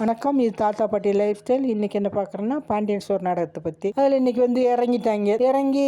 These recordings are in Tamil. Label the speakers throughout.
Speaker 1: வணக்கம். இது தாத்தா பாட்டி லைஃப் ஸ்டைல் இன்னைக்கு என்ன பார்க்குறேன்னா பாண்டியன் ஸ்டோர் நாடகத்தை பற்றி அதில் இன்னைக்கு வந்து இறங்கிட்டாங்க. இறங்கி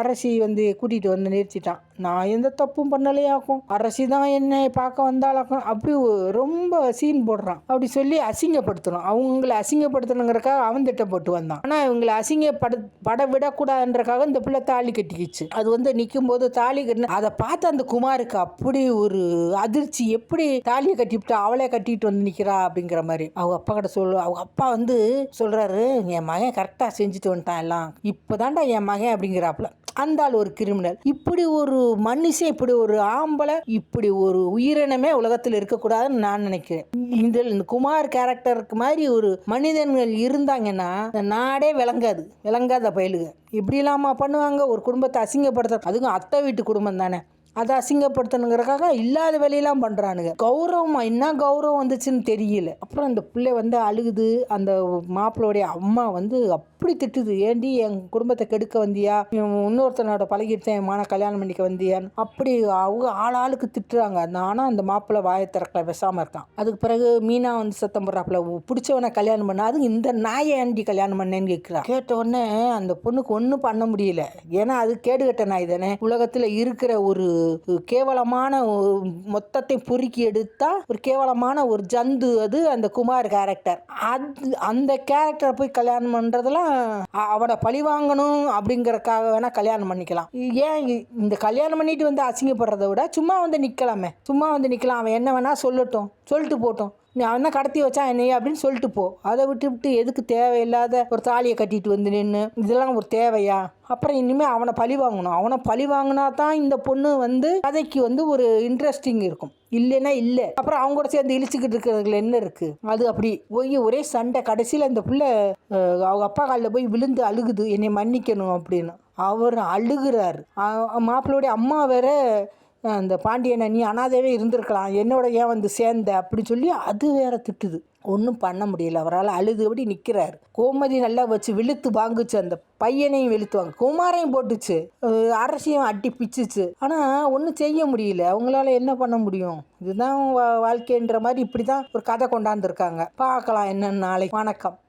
Speaker 1: அரசி வந்து கூட்டிகிட்டு வந்து நிறுத்திட்டான். நான் எந்த தப்பும் பண்ணலையாக்கும். அரசி தான் என்னை பார்க்க வந்தாலாக்கும் அப்படி ரொம்ப சீன் போடுறான். அப்படி சொல்லி அசிங்கப்படுத்தணும். அவங்கள அசிங்கப்படுத்தணுங்கிறக்காக அவன் திட்டப்பட்டு வந்தான். ஆனால் இவங்களை அசிங்கப்பட பட விடக்கூடாதுன்றக்காக இந்த பிள்ளை தாலி கட்டிக்கிச்சு. அது வந்து நிற்கும் போது தாலி கட்டின அதை பார்த்து அந்த குமாருக்கு அப்படி ஒரு அதிர்ச்சி. எப்படி தாலியை கட்டிவிட்டு அவளே கட்டிட்டு வந்து நிற்கிறா அப்படிங்கிற மாதிரி. அவங்க அப்பா கிட்ட சொல்லு அவங்க அப்பா வந்து சொல்கிறாரு என் மகன் கரெக்டாக செஞ்சுட்டு வந்துட்டான் எல்லாம். இப்போதான்டா என் மகன் அப்படிங்கிறாப்புல. அந்த ஆள் ஒரு கிரிமினல் இப்படி ஒரு மனுஷன் இப்படி ஒரு ஆம்பளை இப்படி ஒரு உயிரினமே உலகத்தில் இருக்கக்கூடாதுன்னு நான் நினைக்கிறேன். இந்த இந்த குமார் கேரக்டருக்கு மாதிரி ஒரு மனிதன்கள் இருந்தாங்கன்னா இந்த நாடே விளங்காது. விளங்காத பயலுக இப்படி இல்லாமா பண்ணுவாங்க? ஒரு குடும்பத்தை அசிங்கப்படுத்த அதுக்கும் அத்தை வீட்டு குடும்பம் தானே. அதை அசிங்கப்படுத்தணுங்கிறக்காக இல்லாத வேலையெல்லாம் பண்ணுறானுங்க கௌரவமா என்ன கௌரவம் வந்துச்சுன்னு தெரியல. அப்புறம் அந்த பிள்ளை வந்து அழுகுது. அந்த மாப்பிள்ளையோடைய அம்மா வந்து அப்படி திட்டுது. ஏண்டி என் குடும்பத்தை கெடுக்க வந்தியா? இவன் இன்னொருத்தனோட பழகிட்டு என் மான கல்யாணம் பண்ணிக்க வந்தியான்னு? அப்படி அவங்க ஆள் ஆளுக்கு திட்டுறாங்க. ஆனால் அந்த மாப்பிள்ளை வாயை திறக்கல பேசாமல் இருக்கான். அதுக்கு பிறகு மீனா வந்து சத்தம் போடுறாப்புல பிடிச்சவனை கல்யாணம் பண்ண. அதுக்கு இந்த நாயை ஆண்டி கல்யாணம் பண்ணேன்னு கேட்குறான் கேட்ட உடனே அந்த பொண்ணுக்கு ஒன்றும் பண்ண முடியல. ஏன்னா அது கேடுகட்ட நாய் தானே. உலகத்தில் இருக்கிற ஒரு கேவலமான மொத்தத்தையும் மொத்தத்தை பொறுக்கி எடுத்தா ஒரு கேவலமான ஒரு ஜந்து அது அந்த குமார் கேரக்டர் அது அந்த கேரக்டரை போய் கல்யாணம் பண்ணுறதெல்லாம் அவனை பழி வாங்கணும் அப்படிங்கறக்காக வேணா கல்யாணம் பண்ணிக்கலாம். ஏன் இந்த கல்யாணம் பண்ணிட்டு வந்து அசிங்கப்படுறத விட சும்மா வந்து நிற்கலாமே சும்மா வந்து நிற்கலாம் அவன் என்ன வேணா சொல்லட்டும். சொல்லிட்டு போட்டோம். நீ கடத்தி வச்சா என்னையே அப்படின்னு சொல்லிட்டு போ. அதை விட்டு விட்டு எதுக்கு தேவையில்லாத ஒரு தாலியை கட்டிட்டு வந்து நின்று இதெல்லாம் ஒரு தேவையா? அப்புறம் இனிமேல் அவனை பழி வாங்கணும். அவனை பழி வாங்கினா தான் இந்த பொண்ணு வந்து கதைக்கு வந்து ஒரு இன்ட்ரெஸ்டிங் இருக்கும். இல்லைன்னா இல்லை. அப்புறம் அவங்க கூட சேர்ந்து இழிச்சுக்கிட்டு இருக்கிறதுல என்ன இருக்குது அது அப்படி. போய் ஒரே சண்டை. கடைசியில் இந்த பிள்ளை அவங்க அப்பா காலில் போய் விழுந்து அழுகுது. என்னை மன்னிக்கணும் அப்படின்னு. அவர் அழுகுறாரு. மாப்பிள்ளோடைய மாப்பிள்ளையோடைய அம்மா வேற அந்த பாண்டியனை நீ அனாதேவே இருந்திருக்கலாம். என்னோட ஏன் வந்து சேர்ந்த? அப்படி சொல்லி அது வேற திட்டுது. ஒன்றும் பண்ண முடியல. அவரால் அழுதுபடி நிற்கிறாரு கோமதி நல்லா வச்சு வெளுத்து வாங்குச்சு. அந்த பையனையும் வெளுத்துவாங்க. குமாரையும் போட்டுச்சு. அரசியும் அட்டி பிச்சுச்சு. ஆனால் ஒன்றும் செய்ய முடியல. அவங்களால என்ன பண்ண முடியும்? இதுதான் வா- வாழ்க்கைன்ற மாதிரி இப்படி தான் ஒரு கதை கொண்டாந்துருக்காங்க. பார்க்கலாம் என்னன்னு நாளைக்கு. வணக்கம்.